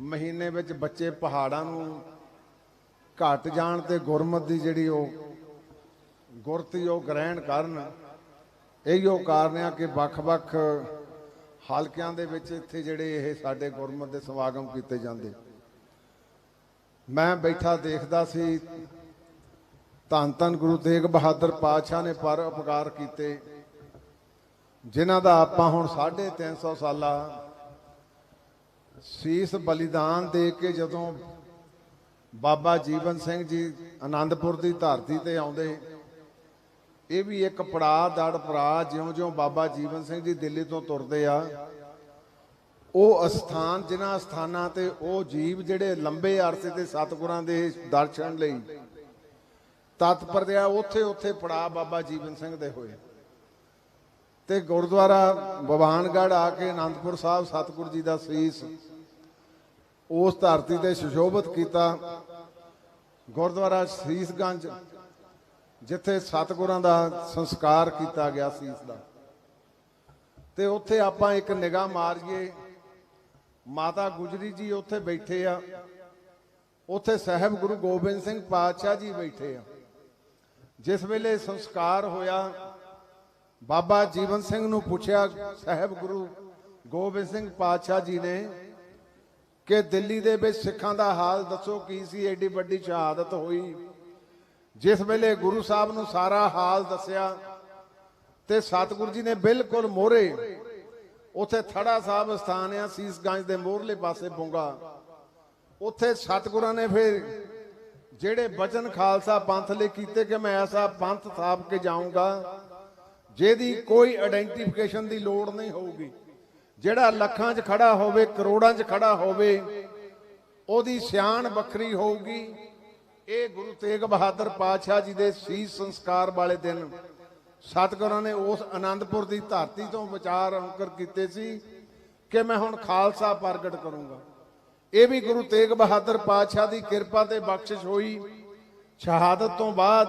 ਮਹੀਨੇ ਵਿੱਚ ਬੱਚੇ ਪਹਾੜਾਂ ਨੂੰ ਘਟ ਜਾਣ ਤੇ ਗੁਰਮਤ ਦੀ ਜਿਹੜੀ ਉਹ ਗੁਰਤੀ ਉਹ ਗ੍ਰਹਿਣ ਕਰਨ ਇਹੀਓ ਕਾਰਨ ਆ ਕਿ ਵੱਖ-ਵੱਖ ਹਲਕਿਆਂ ਦੇ ਵਿੱਚ ਇੱਥੇ ਜਿਹੜੇ ਇਹ ਸਾਡੇ ਗੁਰਮਤ ਦੇ ਸਮਾਗਮ ਕੀਤੇ ਜਾਂਦੇ। ਮੈਂ ਬੈਠਾ ਦੇਖਦਾ ਸੀ, ਧੰਨ ਧੰਨ ਗੁਰੂ ਤੇਗ ਬਹਾਦਰ ਪਾਤਸ਼ਾਹ ਨੇ ਪਰ ਉਪਕਾਰ ਕੀਤੇ, ਜਿਨ੍ਹਾਂ ਦਾ ਆਪਾਂ ਹੁਣ 350 ਸਾਲਾ ਸੀਸ ਬਲੀਦਾਨ ਦੇ ਕੇ ਜਦੋਂ ਬਾਬਾ ਜੀਵਨ ਸਿੰਘ ਜੀ ਆਨੰਦਪੁਰ ਦੀ ਧਰਤੀ ਤੇ ਆਉਂਦੇ, ਇਹ ਵੀ ਇੱਕ ਪੜਾਅ ਦੜ ਪੜਾਅ ਜਿਉਂ-ਜਿਉਂ ਬਾਬਾ ਜੀਵਨ ਸਿੰਘ ਜੀ ਦਿੱਲੀ ਤੋਂ ਤੁਰਦੇ ਆ, ਉਹ ਅਸਥਾਨ, ਜਿਨ੍ਹਾਂ ਸਥਾਨਾਂ ਤੇ ਉਹ ਜੀਵ ਜਿਹੜੇ ਲੰਬੇ ਅਰਸੇ ਤੇ ਸਤਿਗੁਰਾਂ ਦੇ ਦਰਸ਼ਨ ਲਈ ਤਤਪਰ ਰਿਹਾ ਉੱਥੇ ਉੱਥੇ ਪੜਾ ਬਾਬਾ ਜੀਵਨ ਸਿੰਘ ਦੇ ਹੋਏ। ਤੇ ਗੁਰਦੁਆਰਾ ਭਵਾਨਗੜ੍ਹ ਆ ਕੇ ਆਨੰਦਪੁਰ ਸਾਹਿਬ ਸਤਿਗੁਰ ਜੀ ਦਾ ਸੀਸ ਉਸ ਧਰਤੀ ਤੇ ਸੁਸ਼ੋਭਿਤ ਕੀਤਾ ਗੁਰਦੁਆਰਾ ਸੀਸਗੰਜ, ਜਿੱਥੇ ਸਤਿਗੁਰਾਂ ਦਾ ਸੰਸਕਾਰ ਕੀਤਾ ਗਿਆ ਸੀਸ ਦਾ। ਤੇ ਉੱਥੇ ਆਪਾਂ ਇੱਕ ਨਿਗਾਹ ਮਾਰੀਏ, ਮਾਤਾ ਗੁਜਰੀ ਜੀ ਉੱਥੇ ਬੈਠੇ ਆ। ਉੱਥੇ ਸਾਹਿਬ ਗੁਰੂ ਗੋਬਿੰਦ ਸਿੰਘ ਪਾਤਸ਼ਾਹ ਜੀ ਬੈਠੇ ਆ। ਜਿਸ ਵੇਲੇ ਸੰਸਕਾਰ ਹੋਇਆ, ਬਾਬਾ ਜੀਵਨ ਸਿੰਘ ਨੂੰ ਪੁੱਛਿਆ, ਸਾਹਿਬ ਗੁਰੂ ਗੋਬਿੰਦ ਸਿੰਘ ਪਾਤਸ਼ਾਹ ਜੀ ਨੇ ਕਿ ਦਿੱਲੀ ਦੇ ਵਿੱਚ ਸਿੱਖਾਂ ਦਾ ਹਾਲ ਦੱਸੋ ਕੀ ਸੀ? ਐਡੀ ਵੱਡੀ ਸ਼ਹਾਦਤ ਹੋਈ। ਜਿਸ ਵੇਲੇ ਗੁਰੂ ਸਾਹਿਬ ਨੂੰ ਸਾਰਾ ਹਾਲ ਦੱਸਿਆ ਤੇ ਸਤਿਗੁਰੂ ਜੀ ਨੇ ਬਿਲਕੁਲ ਮੋਹਰੇ ਉਥੇ ਥੜਾ ਸਾਹਿਬ ਸਥਾਨ ਆ, ਸੀਸਗੰਜ ਦੇ ਮੋਹਰਲੇ ਪਾਸੇ ਪੁੰਗਾ। ਉਥੇ ਸਤਿਗੁਰਾਂ ਨੇ ਫਿਰ ਜਿਹੜੇ ਬਚਨ ਖਾਲਸਾ ਪੰਥ ਲਈ ਕੀਤੇ ਕਿ ਮੈਂ ਐਸਾ ਪੰਥ ਥਾਪ ਕੇ ਜਾਊਂਗਾ, ਜਿਹਦੀ ਕੋਈ ਆਇਡੈਂਟੀਫਿਕੇਸ਼ਨ ਦੀ ਲੋੜ ਨਹੀਂ ਹੋਊਗੀ। ਜਿਹੜਾ ਲੱਖਾਂ 'ਚ ਖੜਾ ਹੋਵੇ, ਕਰੋੜਾਂ 'ਚ ਖੜਾ ਹੋਵੇ, ਉਹਦੀ ਸਿਆਣ ਵੱਖਰੀ ਹੋਊਗੀ। ਇਹ ਗੁਰੂ ਤੇਗ ਬਹਾਦਰ ਪਾਤਸ਼ਾਹ ਜੀ ਦੇ ਸੀਸ ਸੰਸਕਾਰ ਵਾਲੇ ਦਿਨ ਸਤਿਗੁਰਾਂ ਨੇ ਉਸ ਆਨੰਦਪੁਰ ਦੀ ਧਰਤੀ ਤੋਂ ਵਿਚਾਰ ਅੰਕਰ ਕੀਤੇ ਸੀ ਕਿ ਮੈਂ ਹੁਣ ਖਾਲਸਾ ਪ੍ਰਗਟ ਕਰੂੰਗਾ। ਇਹ ਵੀ ਗੁਰੂ ਤੇਗ ਬਹਾਦਰ ਪਾਤਸ਼ਾਹ ਦੀ ਕਿਰਪਾ ਤੇ ਬਖਸ਼ਿਸ਼ ਹੋਈ। ਸ਼ਹਾਦਤ ਤੋਂ ਬਾਅਦ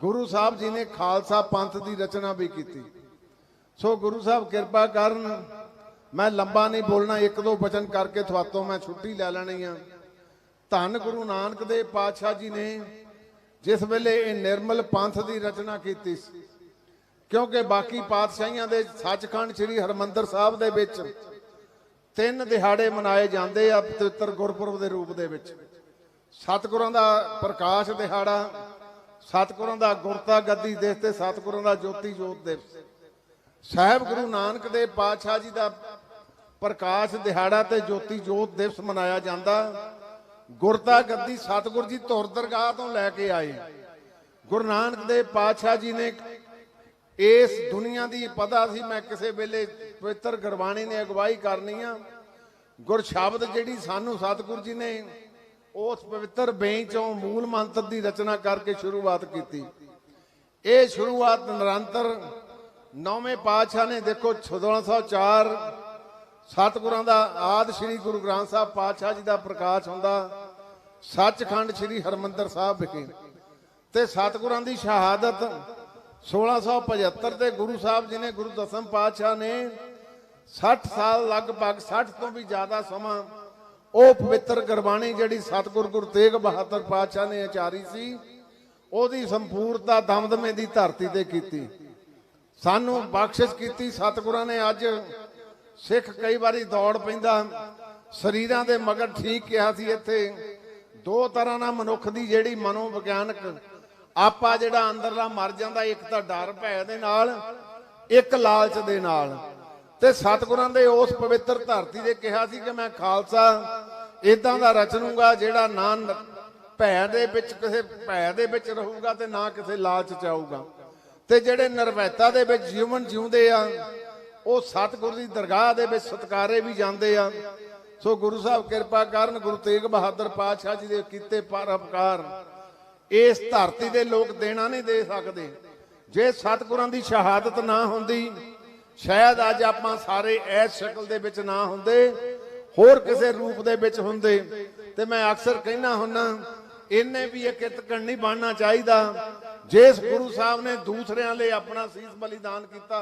ਗੁਰੂ ਸਾਹਿਬ ਜੀ ਨੇ ਖਾਲਸਾ ਪੰਥ ਦੀ ਰਚਨਾ ਵੀ ਕੀਤੀ। ਸੋ ਗੁਰੂ ਸਾਹਿਬ ਕਿਰਪਾ ਕਰਨ ਮੈਂ ਲੰਬਾ ਨਹੀਂ ਬੋਲਣਾ, ਇੱਕ ਦੋ ਬਚਨ ਕਰਕੇ ਤੁਹਾਤੋਂ ਮੈਂ ਛੁੱਟੀ ਲੈ ਲੈਣੀ ਆ। ਧੰਨ ਗੁਰੂ ਨਾਨਕ ਦੇਵ ਪਾਤਸ਼ਾਹ ਜੀ ਨੇ ਜਿਸ ਵੇਲੇ ਇਹ ਨਿਰਮਲ ਪੰਥ ਦੀ ਰਚਨਾ ਕੀਤੀ ਸੀ, ਕਿਉਂਕਿ ਬਾਕੀ ਪਾਤਸ਼ਾਹੀਆਂ ਦੇ ਸੱਚਖੰਡ ਸ੍ਰੀ ਹਰਮੰਦਰ ਸਾਹਿਬ ਦੇ ਵਿੱਚ ਤਿੰਨ ਦਿਹਾੜੇ ਮਨਾਏ ਜਾਂਦੇ ਆ ਪਵਿੱਤਰ ਗੁਰਪੁਰਬ ਦੇ ਰੂਪ ਦੇ ਵਿੱਚ। ਸਤਿਗੁਰਾਂ ਦਾ ਪ੍ਰਕਾਸ਼ ਦਿਹਾੜਾ, ਸਤਿਗੁਰਾਂ ਦਾ ਗੁਰਤਾ ਗੱਦੀ ਦਿਵਸ ਤੇ ਸਤਿਗੁਰਾਂ ਦਾ ਜੋਤੀ ਜੋਤ ਦਿਵਸ। ਸਾਹਿਬ ਗੁਰੂ ਨਾਨਕ ਦੇਵ ਪਾਤਸ਼ਾਹ ਜੀ ਦਾ ਪ੍ਰਕਾਸ਼ ਦਿਹਾੜਾ ਤੇ ਜੋਤੀ ਜੋਤ ਦਿਵਸ ਮਨਾਇਆ ਜਾਂਦਾ। ਗੁਰਤਾ ਗੱਦੀ ਸਤਿਗੁਰ ਜੀ ਧੁਰ ਦਰਗਾਹ ਤੋਂ ਲੈ ਕੇ ਆਏ। ਗੁਰੂ ਨਾਨਕ ਦੇਵ ਪਾਤਸ਼ਾਹ ਜੀ ਨੇ ਇਸ ਦੁਨੀਆ ਦੀ ਪਤਾ ਸੀ, ਮੈਂ ਕਿਸੇ ਵੇਲੇ ਪਵਿੱਤਰ ਗੁਰਬਾਣੀ ਨੇ ਅਗਵਾਈ ਕਰਨੀ ਆ। ਗੁਰ ਸ਼ਬਦ ਜਿਹੜੀ ਸਾਨੂੰ ਸਤਿਗੁਰ ਜੀ ਨੇ ਉਸ ਪਵਿੱਤਰ ਬੇਂ ਚੋਂ ਮੂਲ ਮੰਤਰ ਦੀ ਰਚਨਾ ਕਰਕੇ ਸ਼ੁਰੂਆਤ ਕੀਤੀ। ਇਹ ਸ਼ੁਰੂਆਤ ਨਿਰੰਤਰ ਨੌਵੇਂ ਪਾਤਸ਼ਾਹ ਨੇ ਦੇਖੋ 1604 ਸਤਿਗੁਰਾਂ ਦਾ ਆਦ ਸ੍ਰੀ ਗੁਰੂ ਗ੍ਰੰਥ ਸਾਹਿਬ ਪਾਤਸ਼ਾਹ ਜੀ ਦਾ ਪ੍ਰਕਾਸ਼ ਹੁੰਦਾ। ਸੱਚਖੰਡ ਸ੍ਰੀ ਹਰਮੰਦਰ ਸਾਹਿਬ ਵਿਖੇ। ਤੇ ਸਤਿਗੁਰਾਂ ਦੀ ਸ਼ਹਾਦਤ 1675 ਤੇ ਗੁਰੂ ਸਾਹਿਬ ਜੀ ਨੇ, ਗੁਰੂ ਦਸਮ ਪਾਤਸ਼ਾਹ ਨੇ 60 ਸਾਲ ਲਗਭਗ 60 ਤੋਂ ਵੀ ਜ਼ਿਆਦਾ ਸਮਾਂ ਉਹ ਪਵਿੱਤਰ ਗੁਰਬਾਣੀ ਜਿਹੜੀ ਸਤਿਗੁਰ ਗੁਰੂ ਤੇਗ ਬਹਾਦਰ ਪਾਤਸ਼ਾਹ ਨੇ ਆਚਾਰੀ ਸੀ, ਉਹਦੀ ਸੰਪੂਰਤਾ ਦਮਦਮੇ ਦੀ ਧਰਤੀ ਤੇ ਕੀਤੀ। ਸਾਨੂੰ ਬਖਸ਼ਿਸ਼ ਕੀਤੀ। ਸਤਿਗੁਰਾਂ ਨੇ ਅੱਜ ਸਿੱਖ ਕਈ ਵਾਰੀ ਦੌੜ ਪੈਂਦਾ। ਸਰੀਰਾਂ ਦੇ ਮਗਰ ਠੀਕ ਕਿਹਾ ਸੀ ਇੱਥੇ। ਦੋ ਤਰ੍ਹਾਂ ਨਾਲ ਮਨੁੱਖ ਦੀ ਜਿਹੜੀ ਮਨੋਵਿਗਿਆਨਕ ਆਪਾ ਜਿਹੜਾ ਅੰਦਰਲਾ ਮਰ ਜਾਂਦਾ, ਇੱਕ ਤਾਂ ਡਰ ਭੈ ਦੇ ਨਾਲ, ਇੱਕ ਲਾਲਚ ਦੇ ਨਾਲ। ਤੇ ਸਤਿਗੁਰਾਂ ਦੇ ਉਸ ਪਵਿੱਤਰ ਧਰਤੀ ਦੇ ਕਿਹਾ ਸੀ ਕਿ ਮੈਂ ਖਾਲਸਾ ਇਦਾਂ ਦਾ ਰਚਨੂਗਾ ਜਿਹੜਾ ਨਾ ਭੈ ਦੇ ਵਿੱਚ ਕਿਸੇ ਭੈ ਦੇ ਵਿੱਚ ਰਹੂਗਾ ਤੇ ਨਾ ਕਿਸੇ ਲਾਲਚ ਚ ਆਊਗਾ। ਤੇ ਜਿਹੜੇ ਨਿਰਵੈਤਾ ਦੇ ਵਿੱਚ ਜੀਵਨ ਜਿਉਂਦੇ ਆ ਉਹ ਸਤਿਗੁਰ ਦੀ ਦਰਗਾਹ ਦੇ ਵਿੱਚ ਸਤਕਾਰੇ ਵੀ ਜਾਂਦੇ ਆ। ਸੋ ਗੁਰੂ ਸਾਹਿਬ ਕਿਰਪਾ ਕਰਨ, ਗੁਰੂ ਤੇਗ ਬਹਾਦਰ ਪਾਤਸ਼ਾਹ ਜੀ ਦੇ ਕੀਤੇ ਪਰ ਇਸ ਧਰਤੀ ਦੇ ਲੋਕ ਦੇਣਾ ਨਹੀਂ ਦੇ ਸਕਦੇ। ਜੇ ਸਤਿਗੁਰਾਂ ਦੀ ਸ਼ਹਾਦਤ ਨਾ ਹੁੰਦੀ, ਸ਼ਾਇਦ ਅੱਜ ਆਪਾਂ ਸਾਰੇ ਇਸ ਸ਼ਕਲ ਦੇ ਵਿੱਚ ਨਾ ਹੁੰਦੇ, ਹੋਰ ਕਿਸੇ ਰੂਪ ਦੇ ਵਿੱਚ ਹੁੰਦੇ। ਤੇ ਮੈਂ ਅਕਸਰ ਕਹਿਣਾ ਹੁੰਨਾ ਇਹਨੇ ਵੀ ਇਹ ਕਿਰਤਕਣ ਨਹੀਂ ਬਣਨਾ ਚਾਹੀਦਾ। ਜਿਸ ਗੁਰੂ ਸਾਹਿਬ ਨੇ ਦੂਸਰਿਆਂ ਲਈ ਆਪਣਾ ਸੀਸ ਬਲੀਦਾਨ ਕੀਤਾ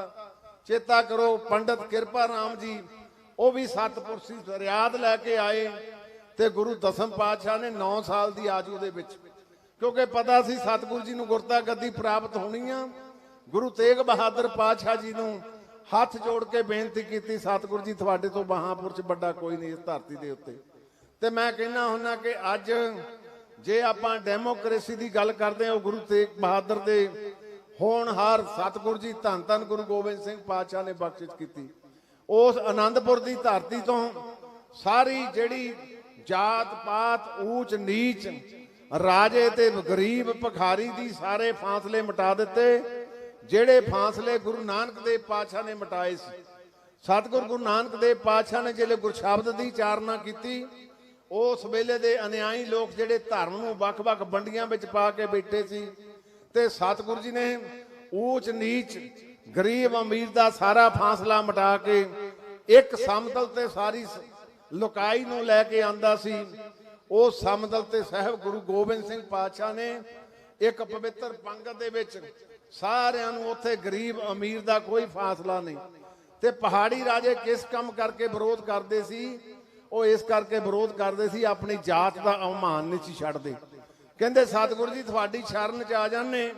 ਚੇਤਾ ਕਰੋ ਪੰਡਤ ਕਿਰਪਾ ਰਾਮ ਜੀ, ਉਹ ਵੀ ਸਤਪੁਰਸ਼ੀ ਫਰਿਆਦ ਲੈ ਕੇ ਆਏ ਤੇ ਗੁਰੂ ਦਸਮ ਪਾਤਸ਼ਾਹ ਨੇ 9 ਸਾਲ ਦੀ ਆਜੂ ਦੇ ਵਿੱਚ। ਕਿਉਂਕਿ ਪਤਾ ਸੀ ਸਤਿਗੁਰੂ ਜੀ ਨੂੰ ਗੁਰਤਾ ਗੱਦੀ ਪ੍ਰਾਪਤ ਹੋਣੀ ਆ। ਗੁਰੂ ਤੇਗ ਬਹਾਦਰ ਪਾਤਸ਼ਾਹ ਜੀ ਨੂੰ ਹੱਥ ਜੋੜ ਕੇ ਬੇਨਤੀ ਕੀਤੀ, ਸਤਿਗੁਰੂ ਜੀ ਤੁਹਾਡੇ ਤੋਂ ਮਹਾਂਪੁਰਸ਼ ਵੱਡਾ ਕੋਈ ਨਹੀਂ ਇਸ ਧਰਤੀ ਦੇ ਉੱਤੇ। ਤੇ ਮੈਂ ਕਹਿੰਦਾ ਹੁੰਨਾ ਕਿ ਅੱਜ ਜੇ ਆਪਾਂ ਡੈਮੋਕ੍ਰੇਸੀ ਦੀ ਗੱਲ ਕਰਦੇ ਹਾਂ, ਉਹ ਗੁਰੂ ਤੇਗ ਬਹਾਦਰ ਦੇ ਹੋਣਹਾਰ ਸਤਿਗੁਰੂ ਜੀ ਧੰਨ ਧੰਨ ਗੁਰੂ ਗੋਬਿੰਦ ਸਿੰਘ ਪਾਤਸ਼ਾਹ ਨੇ ਬਖਸ਼ਿਸ਼ ਕੀਤੀ। ਉਸ ਆਨੰਦਪੁਰ ਦੀ ਧਰਤੀ ਤੋਂ ਸਾਰੀ ਜਿਹੜੀ ਜਾਤ ਪਾਤ, ਊਚ, ਨੀਚ, ਰਾਜੇ ਤੇ ਗਰੀਬ ਭਖਾਰੀ ਦੀ ਸਾਰੇ ਫਾਸਲੇ ਮਿਟਾ ਦਿੱਤੇ। ਜਿਹੜੇ ਫਾਸਲੇ ਗੁਰੂ ਨਾਨਕ ਦੇਵ ਪਾਤਸ਼ਾਹ ਨੇ ਮਿਟਾਏ ਸੀ। ਸਤਿਗੁਰੂ ਗੁਰੂ ਨਾਨਕ ਦੇਵ ਪਾਤਸ਼ਾਹ ਨੇ ਜਿਹੜੇ ਗੁਰਸ਼ਬਦ ਦੀ ਚਾਰਨਾ ਕੀਤੀ, ਉਸ ਵੇਲੇ ਦੇ ਅਨਿਆਈ ਲੋਕ ਜਿਹੜੇ ਧਰਮ ਨੂੰ ਵੱਖ-ਵੱਖ ਵੰਡੀਆਂ ਵਿੱਚ ਪਾ ਕੇ ਬੈਠੇ ਸੀ ਤੇ ਸਤਿਗੁਰੂ ਜੀ ਨੇ ਊਚ ਨੀਚ ਗਰੀਬ ਅਮੀਰ ਦਾ ਸਾਰਾ ਫਾਸਲਾ ਮਿਟਾ ਕੇ ਇੱਕ ਸਮਤਲ ਤੇ ਸਾਰੀ ਲੁਕਾਈ ਨੂੰ ਲੈ ਕੇ ਆਂਦਾ ਸੀ। ਉਹ ਸਮਤਲ ਤੇ ਸਾਹਿਬ ਗੁਰੂ ਗੋਬਿੰਦ ਸਿੰਘ ਪਾਤਸ਼ਾਹ ਨੇ ਇੱਕ ਪਵਿੱਤਰ ਪੰਗਤ ਦੇ ਵਿੱਚ ਸਾਰਿਆਂ ਨੂੰ ਉੱਥੇ ਗਰੀਬ ਅਮੀਰ ਦਾ ਕੋਈ ਫਾਸਲਾ ਨਹੀਂ। ਤੇ ਪਹਾੜੀ ਰਾਜੇ ਕਿਸ ਕੰਮ ਕਰਕੇ ਵਿਰੋਧ ਕਰਦੇ ਸੀ? ਉਹ ਇਸ ਕਰਕੇ ਵਿਰੋਧ ਕਰਦੇ ਸੀ, ਆਪਣੀ ਜਾਤ ਦਾ ਅਵਮਾਨ ਨਹੀਂ ਸੀ ਛੱਡਦੇ। ਕਹਿੰਦੇ ਸਤਿਗੁਰੂ ਜੀ, ਤੁਹਾਡੀ ਸ਼ਰਨ ਚ ਆ ਜਾਂਦੇ।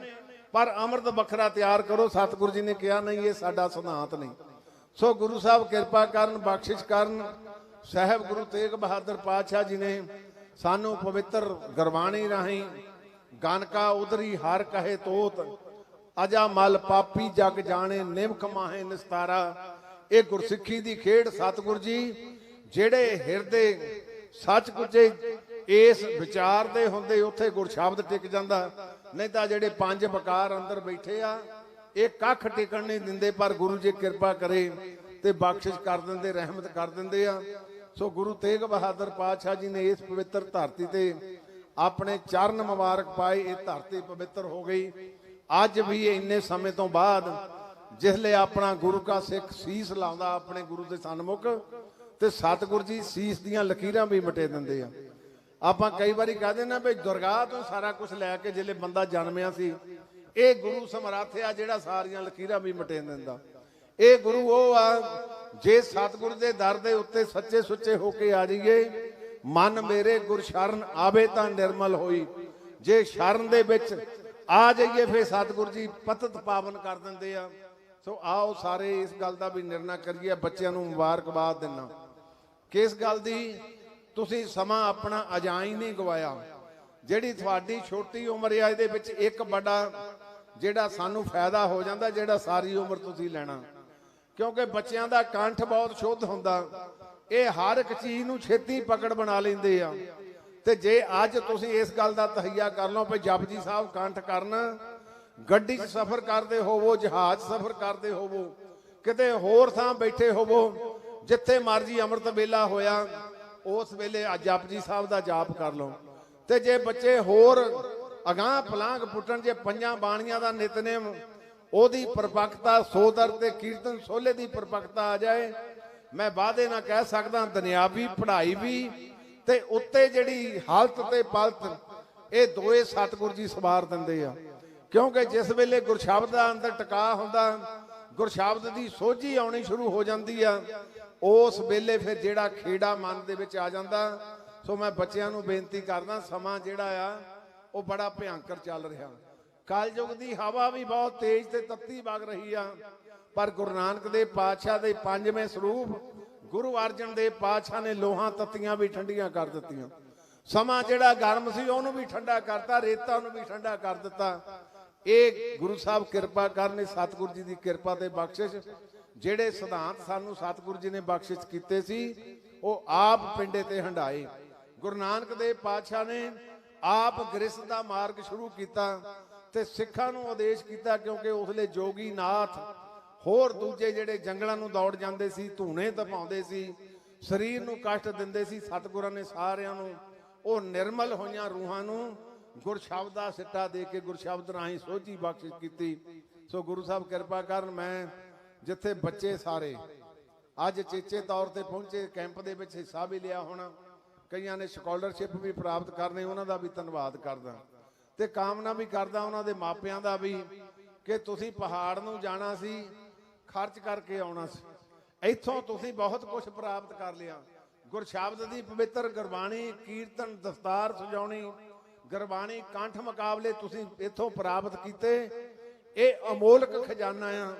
ਪਰ ਅੰਮ੍ਰਿਤ ਵੱਖਰਾ ਤਿਆਰ ਕਰੋ। ਸਤਿਗੁਰੂ ਜੀ ਨੇ ਕਿਹਾ, ਨਹੀਂ, ਇਹ ਸਾਡਾ ਸਿਧਾਂਤ ਨਹੀਂ। ਸੋ ਗੁਰੂ ਸਾਹਿਬ ਕਿਰਪਾ ਕਰਨ, ਬਖਸ਼ਿਸ਼ ਕਰਨ। ਸਾਹਿਬ ਗੁਰੂ ਤੇਗ ਬਹਾਦਰ ਪਾਤਸ਼ਾਹ ਜੀ ਨੇ ਸਾਨੂੰ ਪਵਿੱਤਰ ਗੁਰਬਾਣੀ ਰਾਹੀਂ ਗਨਕਾ ਉਦਰੀ ਹਰ ਕਹੇ ਤੋਤ, ਅਜਾ ਮਲ ਪਾਪੀ ਜਗ ਜਾਣੇ ਨਿਮਖ ਮਾਹੇ ਨਿਸਤਾਰਾ। ਇਹ ਗੁਰਸਿੱਖੀ ਦੀ ਖੇਡ, ਸਤਿਗੁਰ ਜੀ, ਜਿਹੜੇ ਹਿਰਦੇ ਸੱਚ ਕੁਚੇ ਇਸ ਵਿਚਾਰ ਦੇ ਹੁੰਦੇ ਉੱਥੇ ਗੁਰ ਸ਼ਬਦ ਟਿਕ ਜਾਂਦਾ। ਨਹੀਂ ਤਾਂ ਜਿਹੜੇ ਪੰਜ ਬਕਾਰ ਅੰਦਰ ਬੈਠੇ ਆ, ਇਹ ਕੱਖ ਟਿਕਣ ਨਹੀਂ ਦਿੰਦੇ, ਪਰ ਗੁਰੂ ਜੀ ਕਿਰਪਾ ਕਰੇ ਤੇ ਬਖਸ਼ਿਸ਼ ਕਰ ਦਿੰਦੇ, ਰਹਿਮਤ ਕਰ ਦਿੰਦੇ ਆ। ਸੋ ਗੁਰੂ ਤੇਗ ਬਹਾਦਰ ਪਾਤਸ਼ਾਹ ਜੀ ਨੇ ਇਸ ਪਵਿੱਤਰ ਧਰਤੀ ਤੇ ਆਪਣੇ ਚਰਨ ਮੁਬਾਰਕ ਪਾਏ, ਇਹ ਧਰਤੀ ਪਵਿੱਤਰ ਹੋ ਗਈ। ਅੱਜ ਵੀ ਇੰਨੇ ਸਮੇਂ ਤੋਂ ਬਾਅਦ ਜਿਸਲੇ ਆਪਣਾ ਗੁਰੂ ਕਾ ਸਿੱਖ ਸੀਸ ਲਾਉਂਦਾ ਆਪਣੇ ਗੁਰੂ ਦੇ ਸਨਮੁਖ, ਤੇ ਸਤਿਗੁਰੂ ਜੀ ਸੀਸ ਦੀਆਂ ਲਕੀਰਾਂ ਵੀ ਮਟੇ ਦਿੰਦੇ ਆ। ਆਪਾਂ ਕਈ ਵਾਰੀ ਕਹਦੇ ਨਾ ਵੀ ਦੁਰਗਾਹ ਤੋਂ ਸਾਰਾ ਕੁਝ ਲੈ ਕੇ ਜਿਹੜੇ ਬੰਦਾ ਜਨਮਿਆ ਸੀ, ਇਹ ਗੁਰੂ ਸਮਰੱਥ ਆ ਜਿਹੜਾ ਸਾਰੀਆਂ ਲਕੀਰਾਂ ਵੀ ਮਟੇ ਦਿੰਦਾ। ਇਹ ਗੁਰੂ ਉਹ ਆ ਜੇ ਸਤਿਗੁਰੂ ਦੇ ਦਰ ਦੇ ਉੱਤੇ ਸੱਚੇ ਸੁੱਚੇ ਹੋ ਕੇ ਆ ਜਾਈਏ, ਮਨ ਮੇਰੇ ਗੁਰ ਸ਼ਰਨ ਆਵੇ ਤਾਂ ਨਿਰਮਲ ਹੋਈ। ਜੇ ਸ਼ਰਨ ਦੇ ਵਿੱਚ ਆ ਜਾਈਏ ਫੇ ਸਤਿਗੁਰੂ ਜੀ ਪਤਤ ਪਾਵਨ ਕਰ ਦਿੰਦੇ ਆ। ਸੋ ਆਓ ਸਾਰੇ ਇਸ ਗੱਲ ਦਾ ਵੀ ਨਿਰਣਾ ਕਰੀਏ, ਬੱਚਿਆਂ ਨੂੰ ਮੁਬਾਰਕਬਾਦ ਦਿੰਨਾ। ਕਿਸ ਗੱਲ ਦੀ ਤੁਸੀਂ ਸਮਾਂ ਆਪਣਾ ਅਜਾਈ ਨਹੀਂ ਗਵਾਇਆ। ਜਿਹੜੀ ਤੁਹਾਡੀ ਛੋਟੀ ਉਮਰ ਆ, ਇਹਦੇ ਵਿੱਚ ਇੱਕ ਵੱਡਾ ਜਿਹੜਾ ਸਾਨੂੰ ਫਾਇਦਾ ਹੋ ਜਾਂਦਾ, ਜਿਹੜਾ ਸਾਰੀ ਉਮਰ ਤੁਸੀਂ ਲੈਣਾ। ਕਿਉਂਕਿ ਬੱਚਿਆਂ ਦਾ ਕੰਠ ਬਹੁਤ ਸ਼ੁੱਧ ਹੁੰਦਾ। ਇਹ ਹਰ ਇੱਕ ਚੀਜ਼ ਨੂੰ ਛੇਤੀ ਪਕੜ ਬਣਾ ਲੈਂਦੇ ਆ। ਤੇ ਜੇ ਅੱਜ ਤੁਸੀਂ ਇਸ ਗੱਲ ਦਾ ਤਹਈਆ ਕਰ ਲਓ ਵੀ ਜਪਜੀ ਸਾਹਿਬ ਕੰਠ ਕਰਨ, ਗੱਡੀ 'ਚ ਸਫ਼ਰ ਕਰਦੇ ਹੋਵੋ, ਜਹਾਜ਼ ਸਫ਼ਰ ਕਰਦੇ ਹੋਵੋ, ਕਿਤੇ ਹੋਰ ਥਾਂ ਬੈਠੇ ਹੋਵੋ, ਜਿੱਥੇ ਮਰਜ਼ੀ ਅੰਮ੍ਰਿਤ ਵੇਲਾ ਹੋਇਆ ਉਸ ਵੇਲੇ ਜਪਜੀ ਸਾਹਿਬ ਦਾ ਜਾਪ ਕਰ ਲਓ। ਤੇ ਜੇ ਬੱਚੇ ਹੋਰ ਅਗਾਹ ਪਲਾਂਗ ਪੁੱਟਣ, ਜੇ ਪੰਜਾਂ ਬਾਣੀਆਂ ਦਾ ਨਿਤਨੇਮ, ਉਹਦੀ ਪਰਪੱਕਤਾ ਸੋਦਰ ਤੇ ਕੀਰਤਨ ਸੋਲੇ ਦੀ ਪਰਪੱਕਤਾ ਆ ਜਾਏ, ਮੈਂ ਵਾਅਦੇ ਨਾਲ ਕਹਿ ਸਕਦਾ, ਦੁਨਿਆਵੀ, ਪੜ੍ਹਾਈ ਵੀ, ਤੇ ਉੱਤੇ ਜਿਹੜੀ ਹਾਲਤ ਤੇ ਪਲਤ, ਇਹ ਦੋਏ ਸਤਿਗੁਰੂ ਜੀ ਸਵਾਰ ਦਿੰਦੇ ਆ। ਕਿਉਂਕਿ ਜਿਸ ਵੇਲੇ ਗੁਰਸ਼ਬਦ ਦਾ ਅੰਦਰ ਟਿਕਾ ਹੁੰਦਾ ਗੁਰਸ਼ਬਦ ਦੀ ਸੋਝੀ ਆਉਣੀ ਸ਼ੁਰੂ ਹੋ ਜਾਂਦੀ ਆ। ਉਸ ਵੇਲੇ ਫਿਰ ਜਿਹੜਾ ਖੇੜਾ ਮਨ ਦੇ ਵਿੱਚ ਆ ਜਾਂਦਾ। ਸੋ ਮੈਂ ਬੱਚਿਆਂ ਨੂੰ ਬੇਨਤੀ ਕਰਦਾ, ਸਮਾਂ ਜਿਹੜਾ ਆ, ਉਹ ਬੜਾ ਭਿਆੰਕਰ ਚੱਲ ਰਿਹਾ। ਕਾਲਯੁਗ ਦੀ ਹਵਾ ਵੀ ਬਹੁਤ ਤੇਜ਼ ਤੇ ਤੱਤੀ ਵਗ ਰਹੀ ਆ। ਪਰ ਗੁਰੂ ਨਾਨਕ ਦੇਵ ਪਾਤਸ਼ਾਹ ਦੇ ਪੰਜਵੇਂ ਸਰੂਪ, ਗੁਰੂ ਅਰਜਨ ਦੇਵ ਪਾਤਸ਼ਾਹ ਨੇ ਲੋਹਾਂ ਤੱਤੀਆਂ ਵੀ ਠੰਡੀਆਂ ਕਰ ਦਿੱਤੀਆਂ। ਸਮਾਂ ਜਿਹੜਾ ਗਰਮ ਸੀ, ਉਹਨੂੰ ਵੀ ਠੰਡਾ ਕਰਤਾ, ਰੇਤਾ ਨੂੰ ਵੀ ਠੰਡਾ ਕਰ ਦਿੱਤਾ। ਇਹ ਗੁਰੂ ਸਾਹਿਬ ਕਿਰਪਾ ਕਰਨੇ, ਸਤਿਗੁਰੂ ਜੀ ਦੀ ਕਿਰਪਾ ਤੇ ਬਖਸ਼ਿਸ਼। ਜਿਹੜੇ ਸਿਧਾਂਤ ਸਾਨੂੰ ਸਤਿਗੁਰੂ ਜੀ ਨੇ ਬਖਸ਼ਿਸ਼ ਕੀਤੇ ਸੀ, ਉਹ ਆਪ ਪਿੰਡੇ ਤੇ ਹੰਡਾਏ। ਗੁਰੂ ਨਾਨਕ ਦੇਵ ਪਾਤਸ਼ਾਹ ਨੇ ਆਪ ਗ੍ਰਸਥ ਦਾ ਮਾਰਗ ਸ਼ੁਰੂ ਕੀਤਾ ਤੇ ਸਿੱਖਾਂ ਨੂੰ ਆਦੇਸ਼ ਕੀਤਾ ਕਿਉਂਕਿ ਉਸਲੇ ਜੋਗੀ ਨਾਥ ਹੋਰ ਦੂਜੇ ਜਿਹੜੇ ਜੰਗਲਾਂ ਨੂੰ ਦੌੜ ਜਾਂਦੇ ਸੀ, ਧੂਣੇ ਤਪਾਉਂਦੇ ਸੀ, ਸਰੀਰ ਨੂੰ ਕਸ਼ਟ ਦਿੰਦੇ ਸੀ, ਸਤਿਗੁਰਾਂ ਨੇ ਸਾਰਿਆਂ ਨੂੰ, ਉਹ ਨਿਰਮਲ ਹੋਈਆਂ ਰੂਹਾਂ ਨੂੰ ਗੁਰਸ਼ਬਦ ਦਾ ਸਿੱਟਾ ਦੇ ਕੇ ਗੁਰਸ਼ਬਦ ਰਾਹੀਂ ਸੋਝੀ ਬਖਸ਼ਿਸ਼ ਕੀਤੀ। ਸੋ ਗੁਰੂ ਸਾਹਿਬ ਕਿਰਪਾ ਕਰਨ, ਮੈਂ ਜਿੱਥੇ ਬੱਚੇ ਸਾਰੇ, ਅੱਜ ਚੇਚੇ ਤੌਰ ਤੇ ਪਹੁੰਚੇ, ਕੈਂਪ ਦੇ ਵਿੱਚ ਹਿੱਸਾ ਵੀ ਲਿਆ ਹੋਣਾ। ਕਈਆਂ ਨੇ ਸਕਾਲਰਸ਼ਿਪ ਵੀ ਪ੍ਰਾਪਤ ਕਰਨੇ, ਉਹਨਾਂ ਦਾ ਵੀ ਧੰਨਵਾਦ ਕਰਦਾ। ਤੇ ਕਾਮਨਾ ਵੀ ਕਰਦਾ ਉਹਨਾਂ ਦੇ ਮਾਪਿਆਂ ਦਾ ਵੀ, ਕਿ ਤੁਸੀਂ ਪਹਾੜ ਨੂੰ ਜਾਣਾ ਸੀ, ਖਰਚ ਕਰਕੇ ਆਉਣਾ ਸੀ। ਇੱਥੋਂ ਤੁਸੀਂ ਬਹੁਤ ਕੁਝ ਪ੍ਰਾਪਤ ਕਰ ਲਿਆ। ਗੁਰਸ਼ਬਦ ਦੀ ਪਵਿੱਤਰ ਗੁਰਬਾਣੀ, ਕੀਰਤਨ, ਦਸਤਾਰ ਸਜਾਉਣੀ ਗੁਰਬਾਣੀ ਕੰਠ ਮੁਕਾਬਲੇ ਤੁਸੀਂ ਇੱਥੋਂ ਪ੍ਰਾਪਤ ਕੀਤੇ। ਇਹ ਅਮੋਲਕ ਖਜ਼ਾਨਾ ਆ।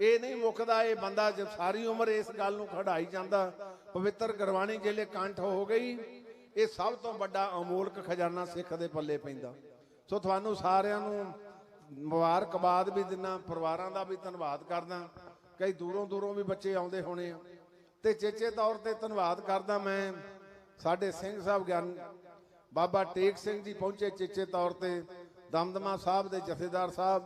ਇਹ ਨਹੀਂ ਮੁੱਕਦਾ ਇਹ ਬੰਦਾ ਜਦ ਸਾਰੀ ਉਮਰ ਇਸ ਗੱਲ ਨੂੰ ਖੜਾਈ ਜਾਂਦਾ, ਪਵਿੱਤਰ ਗੁਰਬਾਣੀ ਜਿਹੜੇ ਕੰਠ ਹੋ ਗਈ। ਇਹ ਸਭ ਤੋਂ ਵੱਡਾ ਅਮੋਲਕ ਖਜ਼ਾਨਾ ਸਿੱਖ ਦੇ ਪੱਲੇ ਪੈਂਦਾ। ਸੋ ਤੁਹਾਨੂੰ ਸਾਰਿਆਂ ਨੂੰ ਮੁਬਾਰਕਬਾਦ ਵੀ ਦਿਨਾ, ਪਰਿਵਾਰਾਂ ਦਾ ਵੀ ਧੰਨਵਾਦ ਕਰਦਾ। ਕਈ ਦੂਰੋਂ ਦੂਰੋਂ ਵੀ ਬੱਚੇ ਆਉਂਦੇ ਹੋਣੇ ਆ। ਤੇ ਚੇਚੇ ਤੌਰ ਤੇ ਧੰਨਵਾਦ ਕਰਦਾ ਮੈਂ ਸਾਡੇ ਸਿੰਘ ਸਾਹਿਬ ਗਿਆਨ ਬਾਬਾ ਟੇਕ ਸਿੰਘ ਜੀ ਪਹੁੰਚੇ ਚੇਚੇ ਤੌਰ ਤੇ, ਦਮਦਮਾ ਸਾਹਿਬ ਦੇ ਜਥੇਦਾਰ ਸਾਹਿਬ,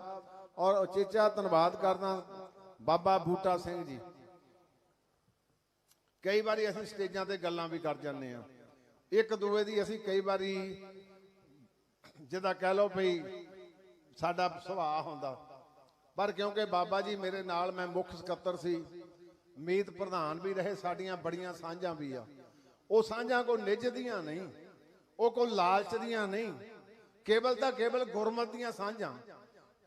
ਔਰ ਉਚੇਚਾ ਧੰਨਵਾਦ ਕਰਦਾ ਬਾਬਾ ਬੂਟਾ ਸਿੰਘ ਜੀ। ਕਈ ਵਾਰੀ ਅਸੀਂ ਸਟੇਜਾਂ ਤੇ ਗੱਲਾਂ ਵੀ ਕਰ ਜਾਂਦੇ ਆ ਇੱਕ ਦੂਏ ਦੀ ਅਸੀਂ ਕਈ ਵਾਰੀ ਜਿਹਦਾ ਕਹਿ ਲਓ ਭਈ ਸਾਡਾ ਸੁਭਾਅ ਹੁੰਦਾ। ਪਰ ਕਿਉਂਕਿ ਬਾਬਾ ਜੀ ਮੇਰੇ ਨਾਲ ਮੈਂ ਮੁੱਖ ਸਕੱਤਰ ਸੀ, ਮੀਤ ਪ੍ਰਧਾਨ ਵੀ ਰਹੇ, ਸਾਡੀਆਂ ਬੜੀਆਂ ਸਾਂਝਾਂ ਵੀ ਆ। ਉਹ ਸਾਂਝਾਂ ਕੋ ਨਿੱਜ ਦੀਆਂ ਨਹੀਂ। ਉਹ ਕੋ ਲਾਲਚ ਦੀਆਂ ਨਹੀਂ। ਕੇਵਲ ਤਾਂ ਕੇਵਲ ਗੁਰਮਤ ਦੀਆਂ ਸਾਂਝਾਂ।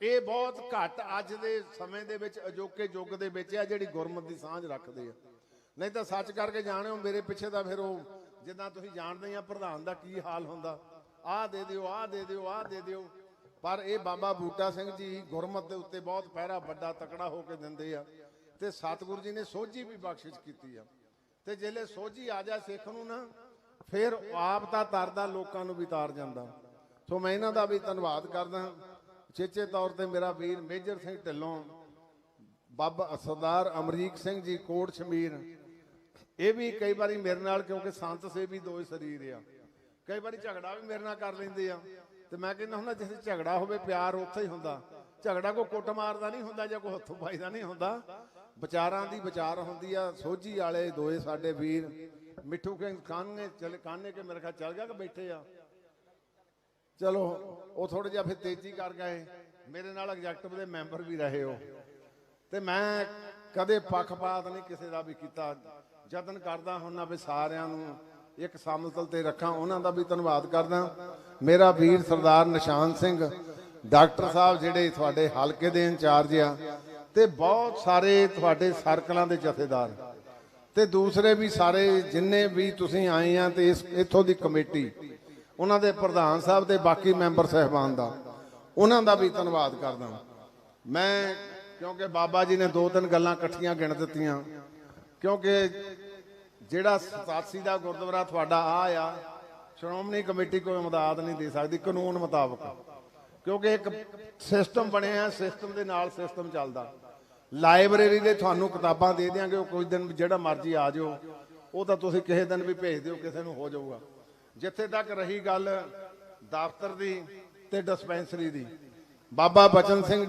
ਇਹ ਬਹੁਤ ਘੱਟ ਅੱਜ ਦੇ ਸਮੇਂ ਦੇ ਵਿੱਚ, ਅਜੋਕੇ ਯੁੱਗ ਦੇ ਵਿੱਚ ਆ ਜਿਹੜੀ ਗੁਰਮਤ ਦੀ ਸਾਂਝ ਰੱਖਦੇ ਆ। ਨਹੀਂ ਤਾਂ ਸੱਚ ਕਰਕੇ ਜਾਣਿਓ, ਮੇਰੇ ਪਿੱਛੇ ਦਾ ਫਿਰ ਉਹ ਜਿੱਦਾਂ ਤੁਸੀਂ ਜਾਣਦੇ ਆ ਪ੍ਰਧਾਨ ਦਾ ਕੀ ਹਾਲ ਹੁੰਦਾ। ਆਹ ਦੇ ਦਿਓ, ਆਹ ਦੇ ਦਿਓ, ਆਹ ਦੇ ਦਿਓ। ਪਰ ਇਹ ਬਾਬਾ ਬੂਟਾ ਸਿੰਘ ਜੀ ਗੁਰਮਤ ਦੇ ਉੱਤੇ ਬਹੁਤ ਪਹਿਰਾ ਵੱਡਾ ਤਕੜਾ ਹੋ ਕੇ ਦਿੰਦੇ ਆ। ਤੇ ਸਤਿਗੁਰੂ ਜੀ ਨੇ ਸੋਝੀ ਵੀ ਬਖਸ਼ਿਸ਼ ਕੀਤੀ ਆ। ਤੇ ਜਿਹੜੇ ਸੋਝੀ ਆ ਜਾ ਸਿੱਖ ਨੂੰ ਨਾ ਫਿਰ ਆਪ ਤਾਂ ਤਰਦਾ ਲੋਕਾਂ ਨੂੰ ਵੀ ਤਾਰ ਜਾਂਦਾ। ਸੋ ਮੈਂ ਇਹਨਾਂ ਦਾ ਵੀ ਧੰਨਵਾਦ ਕਰਦਾ ਚੇਚੇ ਤੌਰ ਤੇ ਮੇਰਾ ਵੀਰ ਮੇਜਰ ਸਿੰਘ ਢਿੱਲੋਂ, ਬਾਬਾ ਸਰਦਾਰ ਅਮਰੀਕ ਸਿੰਘ ਜੀ ਕੋਟ ਸ਼ਮੀਰ, ਇਹ ਵੀ ਕਈ ਵਾਰੀ ਮੇਰੇ ਨਾਲ ਕਿਉਂਕਿ ਸੰਤ ਸੇਵੀ ਦੋ ਸਰੀਰ ਆ। ਕਈ ਵਾਰੀ ਝਗੜਾ ਵੀ ਮੇਰੇ ਨਾਲ ਕਰ ਲੈਂਦੇ ਆ। ਤੇ ਮੈਂ ਕਹਿੰਦਾ ਹੁੰਦਾ ਜਿੱਥੇ ਝਗੜਾ ਹੋਵੇ ਪਿਆਰ ਉੱਥੇ ਹੀ ਹੁੰਦਾ। ਝਗੜਾ ਕੋ ਕੁੱਟ ਮਾਰਦਾ ਨਹੀਂ ਹੁੰਦਾ ਜਾਂ ਕੋ ਹੱਥੋਂ ਪਾਈਦਾ ਨਹੀਂ ਹੁੰਦਾ। ਵਿਚਾਰਾਂ ਦੀ ਵਿਚਾਰ ਹੁੰਦੀ ਆ। ਸੋਝੀ ਵਾਲੇ ਦੋਏ ਸਾਡੇ ਵੀਰ ਮਿੱਠੂ ਕੇ ਕਾਨੇ ਚਲ ਕਾਨੇ ਕੇ ਮੇਰੇ ਖਿਆਲ ਚੱਲ ਗਿਆ ਕਿ ਬੈਠੇ ਆ? ਚਲੋ, ਉਹ ਥੋੜਾ ਜਿਹਾ ਫਿਰ ਤੇਜ਼ੀ ਕਰ ਗਏ। ਮੇਰੇ ਨਾਲ ਐਗਜ਼ੈਕਟਿਵ ਦੇ ਮੈਂਬਰ ਵੀ ਰਹੇ ਹੋ ਤੇ ਮੈਂ ਕਦੇ ਪੱਖਪਾਤ ਨਹੀਂ ਕਿਸੇ ਦਾ ਵੀ ਕੀਤਾ। ਯਤਨ ਕਰਦਾ ਹੁੰਨਾ ਵੀ ਸਾਰਿਆਂ ਨੂੰ ਇੱਕ ਸਮਤਲ ਤੇ ਰੱਖਾਂ। ਉਹਨਾਂ ਦਾ ਵੀ ਧੰਨਵਾਦ ਕਰਦਾ। ਮੇਰਾ ਵੀਰ ਸਰਦਾਰ ਨਿਸ਼ਾਨ ਸਿੰਘ, ਡਾਕਟਰ ਸਾਹਿਬ ਜਿਹੜੇ ਤੁਹਾਡੇ ਹਲਕੇ ਦੇ ਇੰਚਾਰਜ ਆ, ਤੇ ਬਹੁਤ ਸਾਰੇ ਤੁਹਾਡੇ ਸਰਕਲਾਂ ਦੇ ਜਥੇਦਾਰ। ਤੇ ਦੂਸਰੇ ਵੀ ਸਾਰੇ ਜਿੰਨੇ ਵੀ ਤੁਸੀਂ ਆਏ ਆ ਤੇ ਇਸ ਇੱਥੋਂ ਦੀ ਕਮੇਟੀ, ਉਹਨਾਂ ਦੇ ਪ੍ਰਧਾਨ ਸਾਹਿਬ ਤੇ ਬਾਕੀ ਮੈਂਬਰ ਸਹਿਬਾਨ ਦਾ, ਉਹਨਾਂ ਦਾ ਵੀ ਧੰਨਵਾਦ ਕਰਦਾ ਮੈਂ ਕਿਉਂਕਿ ਬਾਬਾ ਜੀ ਨੇ ਦੋ ਤਿੰਨ ਗੱਲਾਂ ਇਕੱਠੀਆਂ ਗਿਣ ਦਿੱਤੀਆਂ, ਕਿਉਂਕਿ ਜਿਹੜਾ 87 ਦਾ ਗੁਰਦੁਆਰਾ ਤੁਹਾਡਾ ਆ ਆ, ਸ਼੍ਰੋਮਣੀ ਕਮੇਟੀ ਕੋਈ ਮਦਦ ਨਹੀਂ ਦੇ ਸਕਦੀ, ਕਾਨੂੰਨ ਮੁਤਾਬਕ। ਕਿਉਂਕਿ ਇੱਕ ਸਿਸਟਮ ਬਣਿਆ ਸਿਸਟਮ ਦੇ ਨਾਲ ਸਿਸਟਮ ਚੱਲਦਾ। ਲਾਇਬ੍ਰੇਰੀ ਦੇ ਤੁਹਾਨੂੰ ਕਿਤਾਬਾਂ ਦੇ ਦਿਆਂਗੇ, ਉਹ ਕੋਈ ਦਿਨ ਜਿਹੜਾ ਮਰਜ਼ੀ ਆ ਜਾਓ। ਉਹ ਤਾਂ ਤੁਸੀਂ ਕਿਸੇ ਦਿਨ ਵੀ ਭੇਜ ਦਿਓ, ਕਿਸੇ ਨੂੰ ਹੋ ਜਾਊਗਾ। ਜਿੱਥੇ ਤੱਕ ਰਹੀ ਗੱਲ ਦਫ਼ਤਰ ਦੀ ਤੇ ਡਿਸਪੈਂਸਰੀ ਦੀ। ਬਾਬਾ ਬਚਨ ਸਿੰਘ